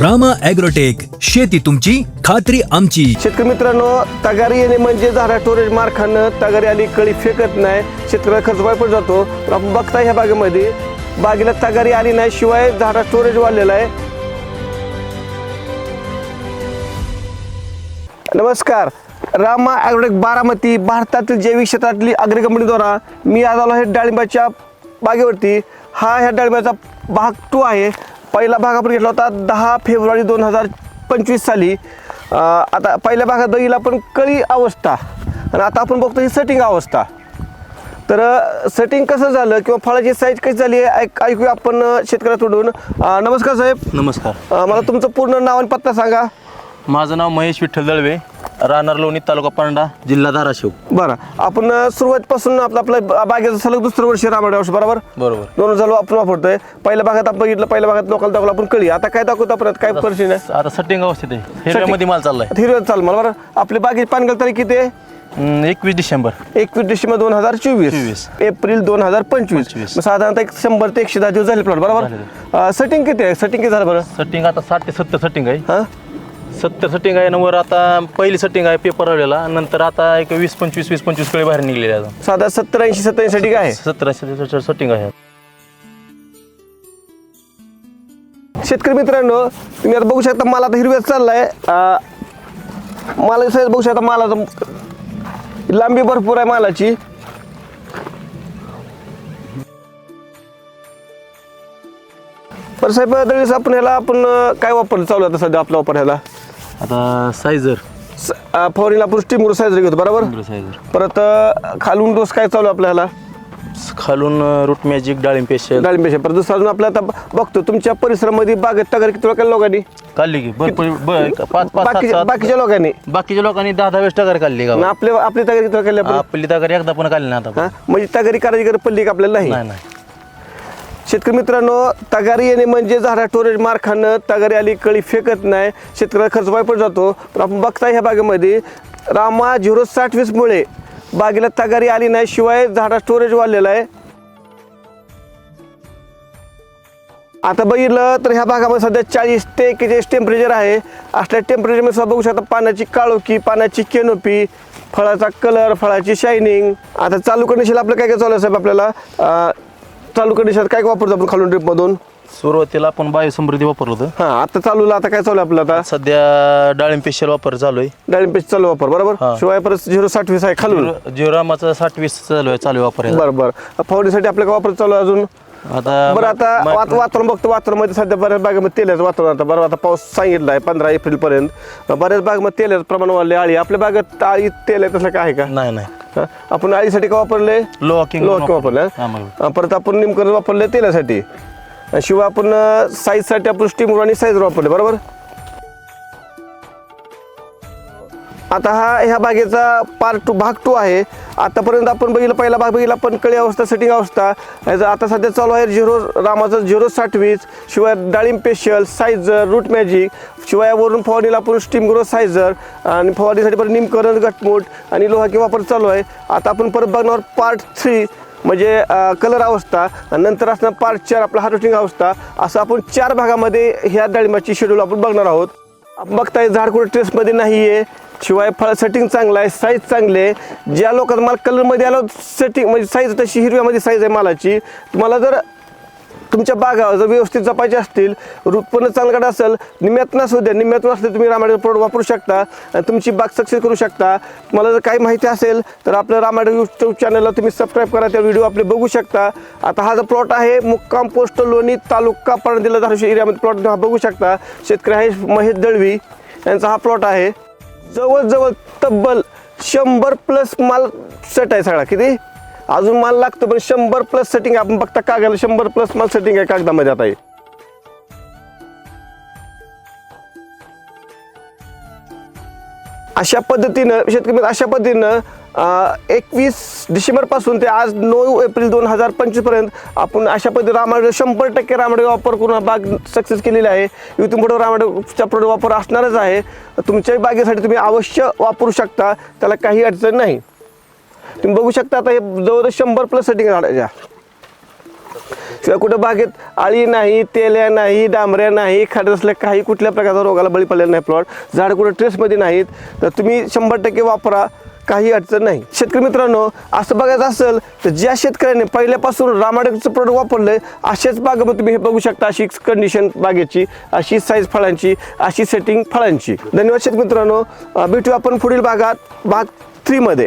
Rama agrotech शेती तुमची खात्री आमची. शेतकरी मित्रांनो तगारी येणे म्हणजे झाडा स्टोरेज मार खाणं तगारी आली कळी फेकत नाही. शेतकऱ्याला खर्च वाय पण जातो. तर आपण बघताय ह्या बागेमध्ये बागेला तगारी आली नाही शिवाय झाडा स्टोरेज वाढलेला आहे. नमस्कार. रामा ॲग्रोटेक बारामती भारतातील जैविक क्षेत्रातली अग्री कंपनीद्वारा मी आज आलो आहे डाळिंबाच्या बागेवरती. हा ह्या डाळिंबाचा भाग टू आहे. पहिला भाग आपण घेतला होता दहा फेब्रुवारी दोन हजार पंचवीस साली. आता पहिल्या भागात बघितला आपण कळी अवस्था. आणि आता आपण बघतो ही सेटिंग अवस्था. तर सेटिंग कसं झालं किंवा फळाची साईज कशी झाली आहे ऐक ऐकूया आपण अं, नमस्कार साहेब. नमस्कार. मला तुमचं पूर्ण नाव आणि पत्ता सांगा. माझं नाव महेश विठ्ठल दळवे. राहणार लोणी तालुका पांडा जिल्हा धाराशिव. बरं. आपण अं, सुरुवातीपासून आपलं आपलं बा- बागेचं सलग दुसरं वर्ष रामाडे वर्ष बरोबर? बरोबर. दोन झालो आपण वापरतोय. पहिल्या भागात आपण बघितलं पहिल्या भागात लोकांना दाखवलं आपण कळी. आता काय दाखवतो आपण? काय परिस्थिती नाही आता सटिंग अवस्थेत आहे. हिरव्यामध्ये माल चाललाय. आता हिरव्या चाल मला बरं आपली बागेची पानगल तारीख किती आहे? हम्म, एकवीस डिसेंबर. एकवीस डिसेंबर दोन हजार चोवीस. एप्रिल दोन हजार पंचवीस. पंचवीस. मग साधारणतः एक शंभर ते एकशे दहा दिवस झाले प्लॉट बरोबर? सेटिंग किती आहे? सेटिंग किती झालं बरं? सटिंग आता साठ ते सत्तर सटिंग आहे. हां? सत्तर सटिंग आहे नंबर आता पहिली सटिंग आहे पेपर आलेला. नंतर आता एक वीस पंचवीस वीस पंचवीस कळे बाहेर निघलेले आहे साधा सत्तर ऐंशी सत्तरसाठी काय आहे सतराशे सटिंग आहे. शेतकरी मित्रांनो तुम्ही आता बघू शकता मला आता हिरव्यात चाललाय. अं, मला साईज बघू शकता मालाचं लांबी भरपूर आहे मालाची. बरं साहेब दळीस आपण ह्याला आपण अं, काय वापरलं चालू आहे आता सध्या आपला वापर ह्याला? आता सायझर फवारणीला आपण स्टीम साईज घेतो बरोबर? सायझर परत अं, खालून डोस काय चालू आहे आपल्याला खालून रूट मॅजिक डाळिंब पेशल डाळिंबेशा परत दुसरा अजून आपलं आता बघतो तुमच्या परिसरामध्ये बागेत तगार किती लोकांना लोकांनी? काढली की भरपूर ब- पाच पाच सात बाकीच्या सात बाकीच्या लोकांनी? बाकीच्या लोकांनी दहा दहा वेळेस टगर काढली का आपल्या आपली तगारी किती लोकांनी आपण? आपली तगर एकदा पण काढली नाही आता हा? म्हणजे तगारी करायची गरज पडली का आपल्याला? नाही नाही. शेतकरी मित्रांनो तगारी येणे म्हणजे झाडा स्टोरेज मार खाणं तगारी आली कळी फेकत नाही शेतकऱ्याला खर्च वाय पण जातो. पण आपण बघताय ह्या बागेमध्ये रामा झिरो साठ वीसमुळे बागेला तगारी आली नाही शिवाय झाडा स्टोरेज वाढलेला आहे. आता बघितलं तर ह्या भागामध्ये सध्या चाळीस ते एकेचाळीस टेम्परेचर आहे. असल्या टेम्परेचरमध्ये सुद्धा बघू शकता पानाची काळोखी पानाची केनोपी फळाचा कलर फळाची शायनिंग आता चालू करण्याशील आपलं काय काय चालू आहे साहेब आपल्याला? चालू कंडिशन काय वापरतो आपण खालून ड्रिपमधून सुरुवातीला आपण बायोसमृद्धी वापरलं होतं. हां आता चालूला आता काय चालू आहे आपलं आता? सध्या डाळिंब पेशल वापर चालू आहे. डाळिंब पेस्ट चालू वापर बरोबर. शिवाय परत झिरो साठ वीस आहे खालून? जिओ- जिओ रामाचं साठ वीस चालू आहे चालू वापर याचा. बरं बरं. फवारणीसाठी आपलं काय वापर चालू आहे अजून? आता बरं आता मा- वात- वातावरण बघतो. वातावरणामध्ये सध्या बऱ्याच बागेमध्ये तेलाचं वातावरण आता. बरं आता पाऊस सांगितला आहे पंधरा एप्रिल पर्यंत बऱ्याच बागेमध्ये तेलाचं प्रमाण वाढले आळी. आपल्या बागेत आळी तेल आहे तसं काय आहे का? नाही नाही. हा? आपण आळीसाठी काय वापरले? लो वॉकिंग लोक वापरले हा, परत आपण निमकरण वापरले तेलासाठी. आणि शिवाय आपण साईजसाठी आपण स्टीमर आणि साईज वापरले बरोबर? आता हा ह्या बागेचा पार्ट टू भाग टू आहे. आतापर्यंत आपण बघितलं पहिला भाग बघितला पण कळी अवस्था सेटिंग अवस्था. आता सध्या चालू आहे झिरो रामाचं झिरो साठवीस शिवाय डाळिंब पेशल सायझर रूट मॅजिक शिवाय वरून फवारणीला आपण स्टीम ग्रो सायझर आणि फवारणीसाठी परत निमकरण गटमूट आणि लोहा किंवा वापर चालू आहे. आता आपण परत बघणार पार्ट थ्री म्हणजे कलर अवस्था. नंतर असणार पार्ट चार आपला हार्वेस्टिंग अवस्था. असं आपण चार भागामध्ये ह्या डाळिंबाची शेड्यूल आपण बघणार आहोत. बघताय झाड कुठे ट्रेसमध्ये नाही आहे शिवाय फळ सेटिंग चांगलं आहे साईज चांगली आहे. ज्या लोकांना मला कलरमध्ये आलं सेटिंग म्हणजे साईज तशी हिरव्यामध्ये साईज आहे मालाची. तुम्हाला जर तुमच्या बागा जर व्यवस्थित जपायचे असतील उत्पन्न चांगलं असेल निम्यातून असू द्या. निम्यात असले तुम्ही रामायण प्रोडक्ट वापरू शकता आणि तुमची बाग सक्सेस करू शकता. तुम्हाला जर काही माहिती असेल तर आपलं रामायण यूट्यूब चॅनलला तुम्ही सबस्क्राईब करा. त्या व्हिडिओ आपले बघू शकता. आता हा जो प्लॉट आहे मुक्काम पोस्ट लोणी तालुका पाणदिला धाराशिव एरियामध्ये प्लॉट हा बघू शकता. शेतकरी आहे महेश दळवी. यांचा हा प्लॉट आहे. जवळजवळ तब्बल शंभर प्लस माल सेट आहे सगळा. किती? अजून माल लागतो पण शंभर प्लस सेटिंग आपण बघता कागदाला शंभर प्लस माल सेटिंग आहे कागदामध्ये आता अशा पद्धतीनं शेतकरी अशा पद्धतीनं एकवीस डिसेंबरपासून ते आज नऊ एप्रिल दोन हजार पंचवीसपर्यंत आपण अशा पद्धतीने रामाडे शंभर टक्के रामाडे वापर करून हा बाग सक्सेस केलेली आहे. इथून पुढे रामाडेचा प्रोडक्ट वापर असणारच आहे. तुमच्याही बागेसाठी तुम्ही अवश्य वापरू शकता. त्याला काही अडचण नाही. तुम्ही बघू शकता आता हे जवळ शंभर प्लस सेटिंग झाडाच्या शिवाय कुठं बागेत आळी नाही तेल्या नाही डांबऱ्या नाही खाडत असल्या काही कुठल्या प्रकारचा रोगाला बळी पडलेला नाही प्लॉट. झाड कुठं ट्रेसमध्ये नाहीत तर तुम्ही शंभर टक्के वापरा काही अडचण नाही. शेतकरी मित्रांनो असं बघायचं असेल तर ज्या शेतकऱ्याने पहिल्यापासून रामाडेचं प्रोडक्ट वापरलं अशाच बागेमध्ये तुम्ही हे बघू शकता अशी कंडिशन बागेची अशी साईज फळांची अशी सेटिंग फळांची. धन्यवाद शेतकरी मित्रांनो. भेटू आपण पुढील भागात भाग थ्रीमध्ये